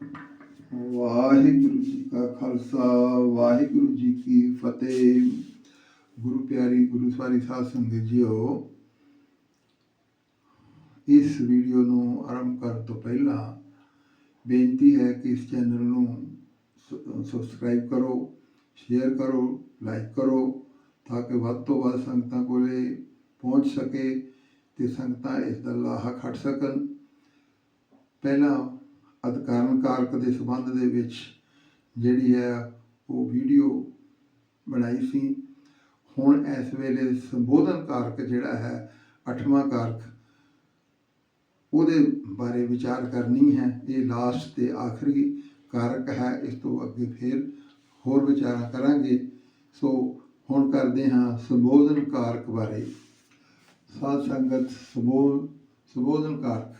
ਵਾਹਿਗੁਰੂ ਜੀ ਕਾ ਖਾਲਸਾ, ਵਾਹਿਗੁਰੂ ਜੀ ਕੀ ਫਤਿਹ। ਗੁਰੂ ਪਿਆਰੀ ਗੁਰੂ ਸਵਾਰੀ ਸਾਧ ਸੰਗਤ ਜੀਓ, ਇਸ ਵੀਡੀਓ ਨੂੰ ਆਰੰਭ ਕਰਨ ਤੋਂ ਪਹਿਲਾਂ ਬੇਨਤੀ ਹੈ ਕਿ ਇਸ ਚੈਨਲ ਨੂੰ ਸਬਸਕ੍ਰਾਈਬ ਕਰੋ, ਸ਼ੇਅਰ ਕਰੋ, ਲਾਈਕ ਕਰੋ, ਤਾਂ ਕਿ ਵੱਧ ਤੋਂ ਵੱਧ ਸੰਗਤਾਂ ਕੋਲੇ ਪਹੁੰਚ ਸਕੇ ਤੇ ਸੰਗਤਾਂ ਇਸ ਦਾ ਲਾਹਾ ਖੱਟ ਸਕਣ। ਪਹਿਲਾਂ ਅਧਿਕਾਰਨ ਕਾਰਕ ਦੇ ਸੰਬੰਧ ਦੇ ਵਿੱਚ ਜਿਹੜੀ ਹੈ ਉਹ ਵੀਡੀਓ ਬਣਾਈ ਸੀ। ਹੁਣ ਇਸ ਵੇਲੇ ਸੰਬੋਧਨ ਕਾਰਕ ਜਿਹੜਾ ਹੈ, ਅੱਠਵਾਂ ਕਾਰਕ, ਉਹਦੇ ਬਾਰੇ ਵਿਚਾਰ ਕਰਨੀ ਹੈ। ਇਹ ਲਾਸਟ ਤੇ ਆਖਰੀ ਕਾਰਕ ਹੈ, ਇਸ ਤੋਂ ਅੱਗੇ ਫਿਰ ਹੋਰ ਵਿਚਾਰਾਂ ਕਰਾਂਗੇ। ਸੋ ਹੁਣ ਕਰਦੇ ਹਾਂ ਸੰਬੋਧਨ ਕਾਰਕ ਬਾਰੇ। ਸਾਧ ਸੰਗਤ ਸੰਬੋਧ ਸੰਬੋਧਨ ਕਾਰਕ।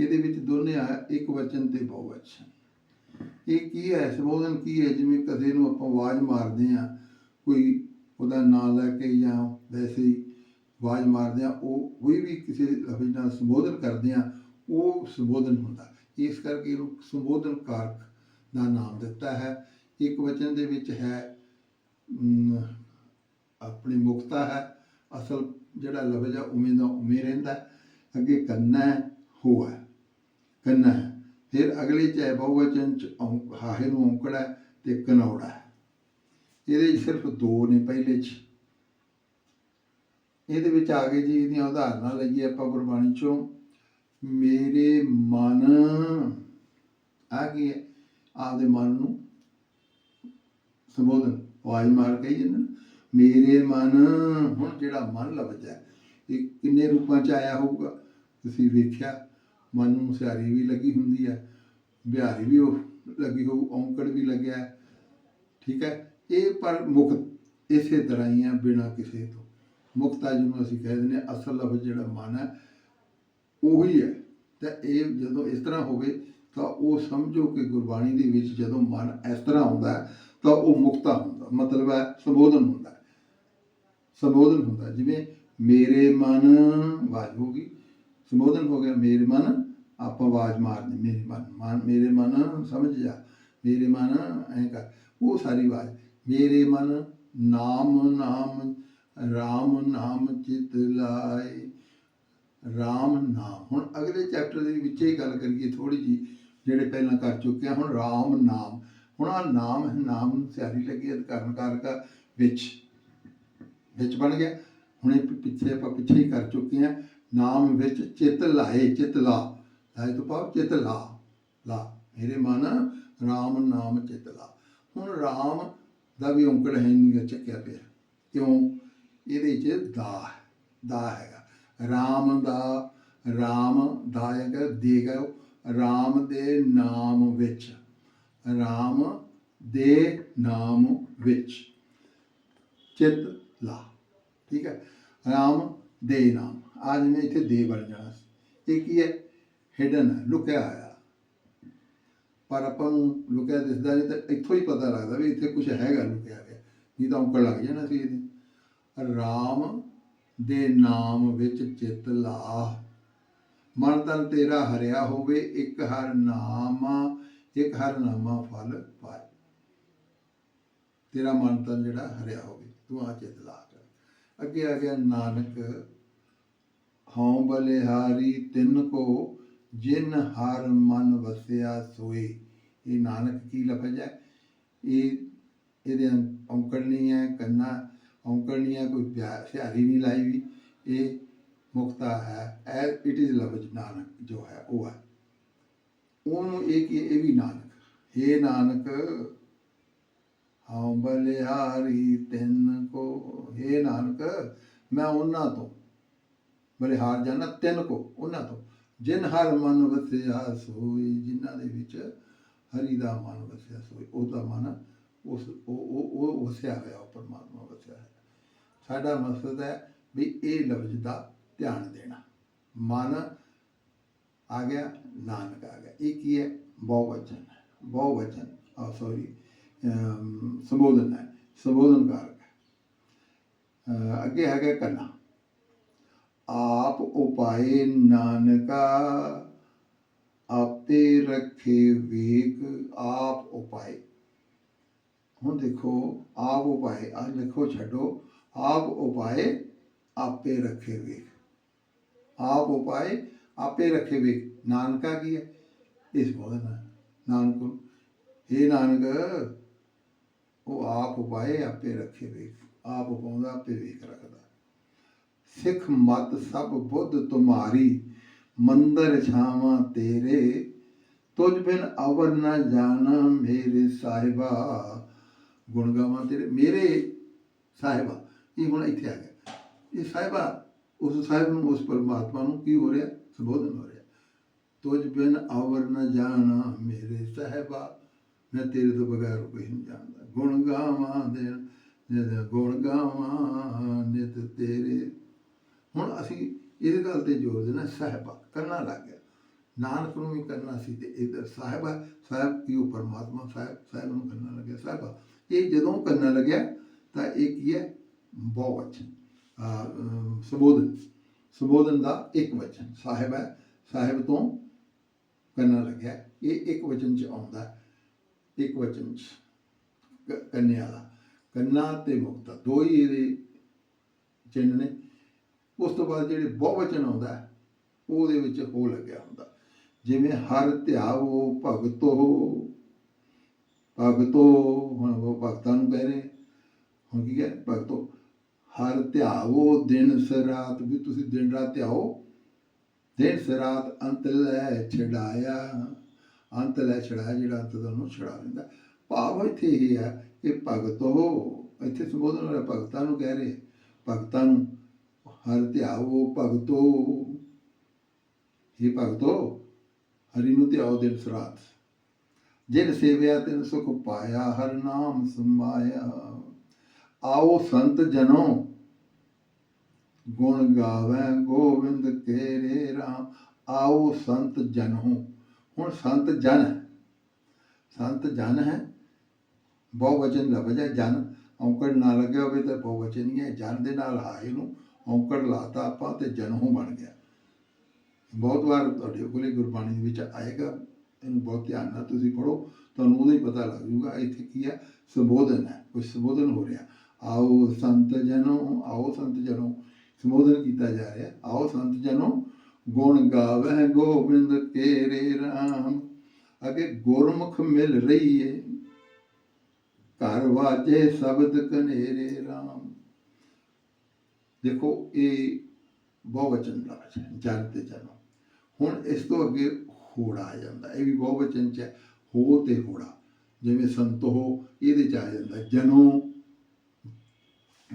ਇਹਦੇ ਵਿੱਚ ਦੋਨੇ ਆ ਇੱਕ ਵਚਨ ਤੇ ਬਹੁਵਚਨ ਇਹ ਕੀ ਹੈ? ਸੰਬੋਧਨ ਕੀ ਹੈ? ਜਿਵੇਂ ਕਿਸੇ ਨੂੰ ਆਪਾਂ ਆਵਾਜ਼ ਮਾਰਦੇ ਆ ਕੋਈ ਉਹਦਾ ਨਾਮ ਲੈ ਕੇ ਜਾਂ ਵੈਸੇ ਹੀ ਆਵਾਜ਼ ਮਾਰਦੇ ਆ ਉਹ ਕੋਈ ਵੀ ਕਿਸੇ ਲਫ਼ਜ਼ ਨਾਲ ਸੰਬੋਧਨ ਕਰਦੇ ਆ ਉਹ ਸੰਬੋਧਨ ਹੁੰਦਾ। ਇਸ ਕਰਕੇ ਇਹਨੂੰ ਸੰਬੋਧਨ ਕਾਰਕ ਦਾ ਨਾਮ ਦਿੱਤਾ ਹੈ। ਇੱਕ ਵਚਨ ਦੇ ਵਿੱਚ ਹੈ ਆਪਣੀ ਮੁਕਤਾ ਹੈ। ਅਸਲ ਜਿਹੜਾ ਲਫ਼ਜ਼ ਆ ਉਵੇਂ ਦਾ ਉਵੇਂ ਰਹਿੰਦਾ ਅੱਗੇ ਕਰਨਾ ਹੈ ਹੋ ਹੈ, ਫਿਰ ਅਗਲੇ ਚ ਹੈ ਬਹੁਵਚਨ ਚ ਹਾਹੇ ਨੂੰ ਔਂਕੜਾ ਹੈ ਤੇ ਕਨੌੜਾ ਇਹਦੇ 'ਚ ਸਿਰਫ ਦੋ ਨੇ ਪਹਿਲੇ ਚ। ਇਹਦੇ ਵਿੱਚ ਆ ਗਏ ਜੀ ਇਹਦੀਆਂ ਉਦਾਹਰਨਾਂ ਲਈਏ ਆਪਾਂ ਗੁਰਬਾਣੀ ਚੋਂ। ਮੇਰੇ ਮਨ ਆ ਕੀ ਹੈ? ਆਪਦੇ ਮਨ ਨੂੰ ਸੰਬੋਧਨ, ਆਵਾਜ਼ ਮਾਰ ਕਹੀ ਹੀ ਨਾ। ਮੇਰੇ ਮਨ, ਹੁਣ ਜਿਹੜਾ ਮਨ ਲਵਜ ਹੈ, ਇਹ ਕਿੰਨੇ ਰੂਪਾਂ ਚ ਆਇਆ ਹੋਊਗਾ? ਤੁਸੀਂ ਵੇਖਿਆ? ਮਨ ਨੂੰ ਸਿਆਰੀ ਵੀ ਲੱਗੀ ਹੁੰਦੀ ਹੈ ਬਿਹਾਰੀ ਵੀ ਉਹ ਲੱਗੀ ਹੋਊ, ਔਂਕੜ ਵੀ ਲੱਗਿਆ। ਠੀਕ ਹੈ, ਇਹ ਪਰ ਮੁਕਤ ਇਸੇ ਤਰ੍ਹਾਂ ਹੀ ਹੈ ਬਿਨਾਂ ਕਿਸੇ ਤੋਂ। ਮੁਕਤਾ ਜਿਹਨੂੰ ਅਸੀਂ ਕਹਿ ਦਿੰਦੇ ਹਾਂ, ਅਸਲ ਲਫ਼ਜ਼ ਜਿਹੜਾ ਮਨ ਹੈ, ਉਹੀ ਹੈ। ਤਾਂ ਇਹ ਜਦੋਂ ਇਸ ਤਰ੍ਹਾਂ ਹੋਵੇ, ਤਾਂ ਉਹ ਸਮਝੋ ਕਿ ਗੁਰਬਾਣੀ ਦੇ ਵਿੱਚ ਜਦੋਂ ਮਨ ਇਸ ਤਰ੍ਹਾਂ ਹੁੰਦਾ ਤਾਂ ਉਹ ਮੁਕਤਾ ਹੁੰਦਾ। ਮਤਲਬ ਹੈ ਸੰਬੋਧਨ ਹੁੰਦਾ ਸੰਬੋਧਨ ਹੁੰਦਾ ਜਿਵੇਂ, ਮੇਰੇ ਮਨ ਆਵਾਜ਼ ਹੋ ਸੰਬੋਧਨ ਹੋ ਗਿਆ, ਮੇਰੇ ਮਨ, ਆਪਾਂ ਆਵਾਜ਼ ਮਾਰਦੇ ਮੇਰੇ ਮਨ ਮਨ, ਮੇਰੇ ਮਨ, ਸਮਝ ਜਾ, ਮੇਰੇ ਮਨ, ਐਂ ਕਰ, ਉਹ ਸਾਰੀ ਆਵਾਜ਼, ਮੇਰੇ ਮਨ, ਨਾਮ ਨਾਮ RAM ਨਾਮ, ਚਿਤ ਲਾਏ RAM ਨਾਮ, ਹੁਣ ਅਗਲੇ ਚੈਪਟਰ ਦੇ ਵਿੱਚ ਹੀ ਗੱਲ ਕਰੀਏ ਥੋੜੀ ਜੀ ਜਿਹੜੇ ਪਹਿਲਾਂ ਕਰ ਚੁੱਕੇ ਆ ਹੁਣ RAM ਨਾਮ, ਹੁਣ ਆ ਨਾਮ ਹੈ, ਨਾਮ ਨੂੰ ਸਿਆਰੀ ਲੱਗੀ ਅਧਿਕਾਰਨ ਕਾਰਕਾ ਵਿੱਚ ਵਿੱਚ ਬਣ ਗਿਆ, ਹੁਣ ਇਹ ਪਿੱਛੇ ਆਪਾਂ ਪਿੱਛੇ ਹੀ ਕਰ ਚੁੱਕੇ ਆ ਨਾਮ ਵਿੱਚ ਚਿਤ ਲਾਏ ਚਿਤ ਲਾ। ਲਾਏ ਤੋਂ ਭਾਵ ਚਿਤ ਲਾ। ਲਾ। ਮੇਰੇ ਮਨ ਰਾਮ ਨਾਮ ਚਿਤ ਲਾ। ਹੁਣ ਰਾਮ ਦਾ ਵੀ ਔਂਕੜ ਹੈ ਨਹੀਂ ਚੱਕਿਆ ਪਿਆ। ਕਿਉਂ? ਇਹਦੇ ਚ ਦਾ ਹੈ, ਦਾ ਹੈਗਾ। ਰਾਮ ਦਾ ਰਾਮ ਦਾ ਹੈਗਾ ਦੇ ਦੇਗਾ ਰਾਮ ਦੇ ਨਾਮ ਵਿੱਚ। ਰਾਮ ਦੇ ਨਾਮ ਵਿੱਚ। ਚਿਤ ਲਾ। ਠੀਕ ਹੈ? ਰਾਮ ਦੇ ਨਾਮ। ਅੱਜ ਮੈਂ ਇੱਥੇ ਦੇ ਬਣ ਜਾਣਾ ਸੀ। ਇਹ ਕੀ ਹੈ? ਹਿਡਨ ਹੈ, ਲੁਕਿਆ ਹੋਇਆ। ਪਰ ਆਪਾਂ ਨੂੰ ਲੁਕਿਆ ਦਿਸਦਾ ਨਹੀਂ ਤਾਂ ਇੱਥੋਂ ਹੀ ਪਤਾ ਲੱਗਦਾ ਵੀ ਇੱਥੇ ਕੁਝ ਹੈਗਾ ਲੁਕਿਆ ਹੋਇਆ। ਨਹੀਂ ਤਾਂ ਔਂਕੜ ਲੱਗ ਜਾਣਾ ਸੀ ਇਹਦੇ। ਰਾਮ ਦੇ ਨਾਮ ਵਿੱਚ ਚਿਤ ਲਾ। ਮਨ ਤਨ ਤੇਰਾ ਹਰਿਆ ਹੋਵੇ, ਇੱਕ ਹਰ ਨਾਮਾ, ਇੱਕ ਹਰ ਨਾਮਾ ਫਲ ਪਾਏ। ਤੇਰਾ ਮਨ ਤਨ ਜਿਹੜਾ ਹਰਿਆ ਹੋਵੇ, ਤੂੰ ਆ ਚਿਤ ਲਾ ਅੱਗੇ ਆ ਗਿਆ ਨਾਨਕ ਹਉ ਬਲਿਹਾਰੀ ਤਿੰਨ ਕੋ, ਜਿਨ ਹਰ ਮਨ ਵਸਿਆ ਸੋਏ। ਇਹ ਨਾਨਕ ਕੀ ਲਫ਼ਜ਼ ਹੈ? ਇਹ ਇਹਦੇ ਔਂਕੜ ਨਹੀਂ ਹੈ, ਕੰਨਾ ਔਂਕੜ ਨਹੀਂ ਹੈ, ਕੋਈ ਸਿਆਰੀ ਸਿਹਾਰੀ ਨਹੀਂ ਲਾਈ ਵੀ। ਇਹ ਮੁਕਤਾ ਹੈ ਐ ਇਟ ਇਜ਼ ਲਫ਼ਜ਼ ਨਾਨਕ ਜੋ ਹੈ, ਉਹ ਹੈ। ਉਹਨੂੰ ਇਹ ਕੀ ਇਹ ਵੀ ਨਾਨਕ। ਇਹ ਨਾਨਕ, ਹਉ ਬਲਿਹਾਰੀ ਤਿੰਨ ਕੋ हे ਨਾਨਕ, ਮੈਂ ਉਹਨਾਂ ਤੋਂ ਬਲਿਹਾਰ ਜਾਣਾ ਤਿੰਨ ਕੋ, ਉਹਨਾਂ ਤੋਂ। ਜਿਨ ਹਰ ਮਨ ਵਸਿਆ ਸੋਈ, ਜਿਨ੍ਹਾਂ ਦੇ ਵਿੱਚ ਹਰੀ ਦਾ ਮਨ ਵਸਿਆ ਸੋਈ ਉਹਦਾ ਮਨ ਉਸ ਉਹ ਉਹ ਵਸਿਆ ਹੋਇਆ, ਉਹ ਪਰਮਾਤਮਾ ਵਸਿਆ ਹੈ ਸਾਡਾ ਮਕਸਦ ਹੈ ਵੀ ਇਹ ਲਫ਼ਜ਼ ਦਾ ਧਿਆਨ ਦੇਣਾ। ਮਨ ਆ ਗਿਆ, ਨਾਨਕ ਆ ਗਿਆ। ਇਹ ਕੀ ਹੈ? ਬਹੁਵਚਨ ਬਹੁਵਚਨ ਆ ਸੌਰੀ ਸੰਬੋਧਨ ਹੈ। ਸੰਬੋਧਨ ਕਾਰਕ ਅੱਗੇ ਹੈਗਾ ਕੰਨਾ ਆਪ ਉਪਾਏ ਨਾਨਕਾ ਆਪੇ ਰੱਖੇ ਵੇਖ ਆਪ ਉਪਾਏ। ਹੁਣ ਦੇਖੋ ਆਪ ਉਪਾਏ ਆ ਲਿਖੋ ਛੱਡੋ ਆਪ ਉਪਾਏ ਆਪੇ ਰੱਖੇ ਵੇਖ ਆਪ ਉਪਾਏ ਆਪੇ ਰੱਖੇ ਵੇਖ ਨਾਨਕਾ ਕੀ ਹੈ? ਇਸ ਬੋਲਣਾ ਨਾਨਕ ਨੂੰ, ਨਾਨਕ ਉਹ ਆਪ ਉਪਾਏ ਆਪੇ ਰੱਖੇ ਵੇਖ ਆਪ ਉਪਾਉਂਦਾ ਆਪੇ ਵੇਖ ਰੱਖਦਾ। ਸਿੱਖ ਮਤ ਸਭ ਬੁੱਧ ਤੁਮਾਰੀ, ਮੰਦਰ ਛਾਵਾਂ ਤੇਰੇ। ਤੁਝ ਬਿਨ ਅਵਰ ਨਾ ਜਾਣਾ ਮੇਰੇ ਸਾਹਿਬਾ। ਗੁਣ ਗਾਵਾਂ ਤੇਰੇ ਮੇਰੇ ਸਾਹਿਬਾ। ਇਹ ਹੁਣ ਇੱਥੇ ਆ ਗਿਆ। ਇਹ ਸਾਹਿਬਾ, ਉਸ ਸਾਹਿਬ ਨੂੰ, ਉਸ ਪਰਮਾਤਮਾ ਨੂੰ ਕੀ ਹੋ ਰਿਹਾ? ਸੰਬੋਧਨ ਹੋ ਰਿਹਾ। ਤੁਝ ਬਿਨ ਅਵਰ ਨਾ ਜਾਣਾ ਮੇਰੇ ਸਾਹਿਬਾ। ਮੈਂ ਤੇਰੇ ਤੋਂ ਬਗੈਰ ਕੋਈ ਨਹੀਂ ਜਾਣਦਾ। ਗੁਣ ਗਾਵਾਂ ਦੇ, ਗੁਣ ਗਾਵਾਂ ਨਿਤ ਤੇਰੇ। ਹੁਣ ਅਸੀਂ ਇਸ ਗੱਲ ਤੇ ਜ਼ੋਰ ਦੇਣਾ, ਸਾਹਿਬਾ ਕਰਨਾ ਲੱਗ ਗਿਆ। ਨਾਨਕ ਨੂੰ ਵੀ ਕਰਨਾ ਸੀ ਤੇ ਇਧਰ ਸਾਹਿਬਾ ਸਾਹਿਬ ਕੀ ਉਹ ਪਰਮਾਤਮਾ, ਸਾਹਿਬ ਸਾਹਿਬ ਨੂੰ ਕਰਨਾ ਲੱਗਿਆ। ਸਾਹਿਬਾ ਇਹ ਜਦੋਂ ਕਰਨਾ ਲੱਗਿਆ, ਤਾਂ ਇਹ ਕੀ ਹੈ? ਬਹੁਵਚਨ। ਸੰਬੋਧਨ। ਸੰਬੋਧਨ ਦਾ ਇੱਕ ਵਚਨ। ਸਾਹਿਬ ਹੈ ਸਾਹਿਬ ਤੋਂ ਕਰਨਾ ਲੱਗਿਆ। ਇਹ ਇੱਕ ਵਚਨ ਚ ਆਉਂਦਾ। ਇੱਕ ਵਚਨ ਚ ਕੰਨਿਆ ਦਾ। ਕੰਨਾ ਤੇ ਮੁਕਤਾ। ਦੋ ਹੀ ਇਹਦੇ ਚਿੰਨ੍ਹ ਨੇ। ਉਸ ਤੋਂ ਬਾਅਦ ਜਿਹੜੇ ਬਹੁਵਚਨ ਆਉਂਦਾ ਉਹਦੇ ਵਿੱਚ ਹੋ ਲੱਗਿਆ ਹੁੰਦਾ। ਜਿਵੇਂ ਹਰ ਧਿਆਵੋ ਭਗਤੋ ਭਗਤੋ, ਹੁਣ ਉਹ ਭਗਤਾਂ ਨੂੰ ਕਹਿ ਰਹੇ ਹੁਣ ਕੀ ਹੈ ਭਗਤੋ, ਹਰ ਧਿਆਵੋ ਦਿਨ ਸਰਾਤ ਵੀ ਤੁਸੀਂ ਦਿਨ ਰਾਤ ਧਿਆਓ। ਦਿਨ ਸਰਾਤ ਅੰਤ ਲੈ ਛਡਾਇਆ। ਅੰਤ ਲੈ ਛੜਾਇਆ ਜਿਹੜਾ ਅੰਤ ਦਾ ਉਹਨੂੰ ਛੜਾ ਲੈਂਦਾ ਭਾਵ ਇੱਥੇ ਇਹ ਹੈ ਕਿ ਭਗਤੋ, ਇੱਥੇ ਸੰਬੋਧਨ ਵਾਲਾ ਭਗਤਾਂ ਨੂੰ ਕਹਿ ਰਹੇ ਭਗਤਾਂ ਨੂੰ ਹਰ ਧਿਆਵੋ ਭਗਤੋ। ਇਹ ਭਗਤੋ? ਹਰੀ ਨੂੰ ਧਿਆਓ ਦਿਨ ਸਰਾਤ। ਜਿਨ ਸੇਵਿਆ ਤਿਨ ਸੁਖ ਪਾਇਆ, ਹਰ ਨਾਮ ਸਮਾਇਆ ਆਓ ਸੰਤ ਜਨੋ, ਗੁਣ ਗਾਵੇ ਗੋਬਿੰਦ ਕੇਰੇ ਰਾਮ। ਆਓ ਸੰਤ ਜਨੋ। ਹੁਣ ਸੰਤ ਜਨ ਸੰਤ ਜਨ ਹੈ। ਬਹੁਵਚਨ ਲਫ਼ਜ਼ ਹੈ ਜਨ। ਔਂਕੜ ਨਾ ਲੱਗਿਆ ਹੋਵੇ ਤਾਂ ਬਹੁਵਚਨ ਹੀ ਹੈ। ਜਨ ਦੇ ਨਾਲ ਆਏ ਨੂੰ ਔਂਕੜ ਲਾਤਾ ਆਪਾਂ ਤੇ ਜਨਹੁ ਬਣ ਗਿਆ। ਬਹੁਤ ਵਾਰ ਤੁਹਾਡੇ ਕੋਲੇ ਗੁਰਬਾਣੀ ਦੇ ਵਿੱਚ ਆਏਗਾ, ਇਹਨੂੰ ਬਹੁਤ ਧਿਆਨ ਨਾਲ ਤੁਸੀਂ ਪੜੋ ਤੁਹਾਨੂੰ ਉਹਦਾ ਹੀ ਪਤਾ ਲੱਗ ਜੂਗਾ ਇੱਥੇ ਕੀ ਹੈ? ਸੰਬੋਧਨ ਹੈ ਕੋਈ ਸੰਬੋਧਨ ਹੋ ਰਿਹਾ। ਆਓ ਸੰਤ ਜਨੋ, ਆਓ ਸੰਤ ਜਨੋ, ਸੰਬੋਧਨ ਕੀਤਾ ਜਾ ਰਿਹਾ। ਆਓ ਸੰਤ ਜਨੋ, ਗੁਣ ਗਾਵੇ ਗੋਬਿੰਦ ਕੇਰੇ ਰਾਮ, ਅਗੇ ਗੁਰਮੁਖ ਮਿਲ ਰਹੀ ਏ ਘਰ ਵਾਜੇ ਸ਼ਬਦ ਕਨੇਰੇ ਰਾਮ। ਦੇਖੋ, ਇਹ ਬਹੁਵਚਨ ਦਾ ਹੈ ਜਨ ਤੇ ਜਨਮ ਹੁਣ ਇਸ ਤੋਂ ਅੱਗੇ ਹੋੜਾ ਆ ਜਾਂਦਾ, ਇਹ ਵੀ ਬਹੁਵਚਨ ਚ ਹੈ, ਹੋ ਤੇ ਹੋੜਾ। ਜਿਵੇਂ ਸੰਤੋ ਇਹਦੇ ਚ ਆ ਜਾਂਦਾ, ਜਨੋ।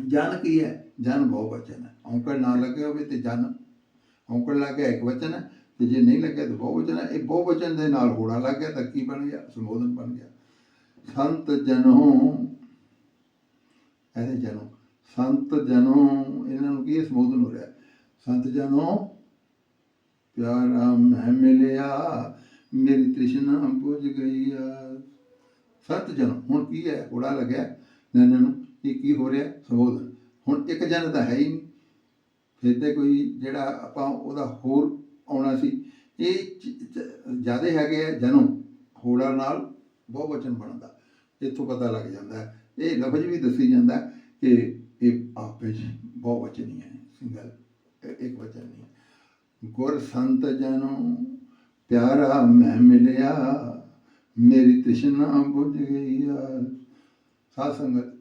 ਜਨ ਕੀ ਹੈ? ਜਨ ਬਹੁਵਚਨ ਹੈ। ਔਂਕੜ ਨਾ ਲੱਗੇ ਹੋਵੇ ਤੇ ਜਨ। ਔਂਕੜ ਲੱਗਿਆ ਇੱਕ ਵਚਨ ਹੈ, ਤੇ ਜੇ ਨਹੀਂ ਲੱਗਿਆ ਤਾਂ ਬਹੁਵਚਨ ਹੈ। ਇਹ ਬਹੁਵਚਨ ਦੇ ਨਾਲ ਹੋੜਾ ਲੱਗ ਗਿਆ, ਤਾਂ ਕੀ ਬਣ ਗਿਆ? ਸੰਬੋਧਨ ਬਣ ਗਿਆ। ਸੰਤ ਜਨੋ, ਇਹਦੇ ਜਨੋ। ਸੰਤ ਜਨੋ, ਇਹਨਾਂ ਨੂੰ ਕੀ ਸੰਬੋਧਨ ਹੋ ਰਿਹਾ ਸੰਤ ਜਨੋ, ਪਿਆਰਾ ਮੈਂ ਮਿਲਿਆ, ਮੇਰੀ ਤ੍ਰਿਸ਼ਨਾ ਬੁਝ ਗਈ ਆ। ਸੰਤ ਜਨੋ, ਹੁਣ ਕੀ ਹੈ? ਹੋੜਾ ਲੱਗਿਆ। ਨੈਣ ਨੂੰ, ਇਹ ਕੀ ਹੋ ਰਿਹਾ? ਸੰਬੋਧਨ। ਹੁਣ ਇੱਕ ਜਨ ਤਾਂ ਹੈ ਹੀ ਨਹੀਂ। ਫਿਰ ਤੇ ਕੋਈ ਜਿਹੜਾ ਆਪਾਂ ਉਹਦਾ ਹੋਰ ਆਉਣਾ ਸੀ, ਇਹ ਜ਼ਿਆਦਾ ਹੈਗੇ ਆ ਜਨੋ। ਹੋੜਾ ਨਾਲ ਬਹੁ ਵਚਨ ਬਣਦਾ। ਇੱਥੋਂ ਪਤਾ ਲੱਗ ਜਾਂਦਾ। ਇਹ ਲਫ਼ਜ਼ ਵੀ ਦੱਸੀ ਜਾਂਦਾ ਕਿ ਇਹ ਆਪੇ 'ਚ ਬਹੁਵਚਨ ਹੀ ਹੈ ਸਿੰਗਲ ਇੱਕ ਵਚਨ ਨਹੀਂ ਗੁਰ ਸੰਤ ਜਨੋ, ਪਿਆਰਾ ਮੈਂ ਮਿਲਿਆ, ਮੇਰੀ ਤ੍ਰਿਸ਼ਨਾ ਬੁਝ ਗਈ ਆ। ਸਾਧ ਸੰਗਤ,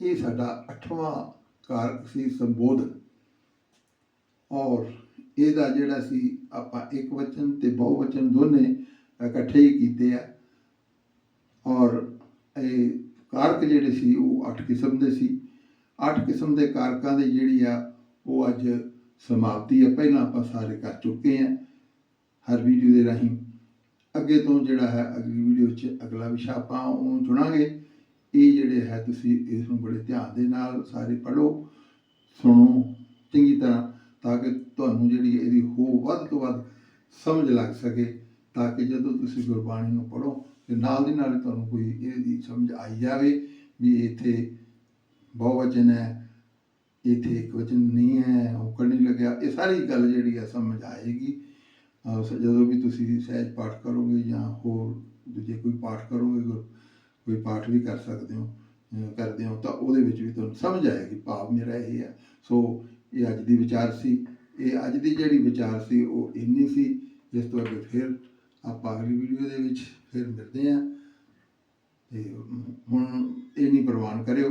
ਇਹ ਸਾਡਾ ਅੱਠਵਾਂ ਕਾਰਕ ਸੀ ਸੰਬੋਧਨ। ਔਰ ਇਹਦਾ ਜਿਹੜਾ ਸੀ ਆਪਾਂ ਇੱਕ ਵਚਨ ਤੇ ਬਹੁਵਚਨ ਦੋਨੇ ਇਕੱਠੇ ਹੀ ਕੀਤੇ ਆ। ਔਰ ਇਹ ਕਾਰਕ ਜਿਹੜੇ ਸੀ ਉਹ ਅੱਠ ਕਿਸਮ ਦੇ ਸੀ। ਅੱਠ ਕਿਸਮ ਦੇ ਕਾਰਕਾਂ ਦੀ ਜਿਹੜੀ ਆ, ਉਹ ਅੱਜ ਸਮਾਪਤੀ ਆ। ਪਹਿਲਾਂ ਆਪਾਂ ਸਾਰੇ ਕਰ ਚੁੱਕੇ ਹਾਂ ਹਰ ਵੀਡੀਓ ਦੇ ਰਾਹੀਂ। ਅੱਗੇ ਤੋਂ ਜਿਹੜਾ ਹੈ, ਅਗਲੀ ਵੀਡੀਓ 'ਚ ਅਗਲਾ ਵਿਸ਼ਾ ਆਪਾਂ ਉਹ ਚੁਣਾਂਗੇ। ਇਹ ਜਿਹੜੇ ਹੈ, ਤੁਸੀਂ ਇਸ ਨੂੰ ਬੜੇ ਧਿਆਨ ਦੇ ਨਾਲ ਸਾਰੇ ਪੜ੍ਹੋ, ਸੁਣੋ, ਚੰਗੀ ਤਰ੍ਹਾਂ, ਤਾਂ ਕਿ ਤੁਹਾਨੂੰ ਜਿਹੜੀ ਇਹਦੀ ਹੋ ਵੱਧ ਤੋਂ ਵੱਧ ਸਮਝ ਲੱਗ ਸਕੇ, ਤਾਂ ਕਿ ਜਦੋਂ ਤੁਸੀਂ ਗੁਰਬਾਣੀ ਨੂੰ ਪੜ੍ਹੋ, ਤੇ ਨਾਲ ਦੀ ਨਾਲ ਤੁਹਾਨੂੰ ਕੋਈ ਇਹਦੀ ਸਮਝ ਆਈ ਜਾਵੇ ਵੀ ਇੱਥੇ ਬਹੁਵਚਨ ਹੈ। ਇੱਥੇ ਇੱਕ ਵਚਨ ਨਹੀਂ ਹੈ ਔਕੜ ਨਹੀਂ ਲੱਗਿਆ। ਇਹ ਸਾਰੀ ਗੱਲ ਜਿਹੜੀ ਹੈ ਸਮਝ ਆਏਗੀ। ਜਦੋਂ ਵੀ ਤੁਸੀਂ ਸਹਿਜ ਪਾਠ ਕਰੋਗੇ ਜਾਂ ਹੋਰ ਦੂਜੇ ਕੋਈ ਪਾਠ ਕਰੋਗੇ ਕੋਈ- ਪਾਠ ਵੀ ਕਰ ਸਕਦੇ ਹੋ ਕਰਦੇ ਹੋ, ਤਾਂ ਉਹਦੇ ਵਿੱਚ ਵੀ ਤੁਹਾਨੂੰ ਸਮਝ ਆਏਗੀ, ਭਾਵ ਮੇਰਾ ਇਹ ਹੈ ਸੋ ਇਹ ਅੱਜ ਦੀ ਵਿਚਾਰ ਸੀ। ਇਹ ਅੱਜ ਦੀ ਜਿਹੜੀ ਵਿਚਾਰ ਸੀ, ਉਹ ਇੰਨੀ ਸੀ। ਇਸ ਤੋਂ ਅੱਗੇ ਫਿਰ ਆਪਾਂ ਅਗਲੀ ਵੀਡੀਓ ਦੇ ਵਿੱਚ ਫਿਰ ਮਿਲਦੇ ਹਾਂ। ਤੇ ਹੁਣ ਇਹ ਨਹੀਂ ਪ੍ਰਵਾਨ ਕਰਿਓ।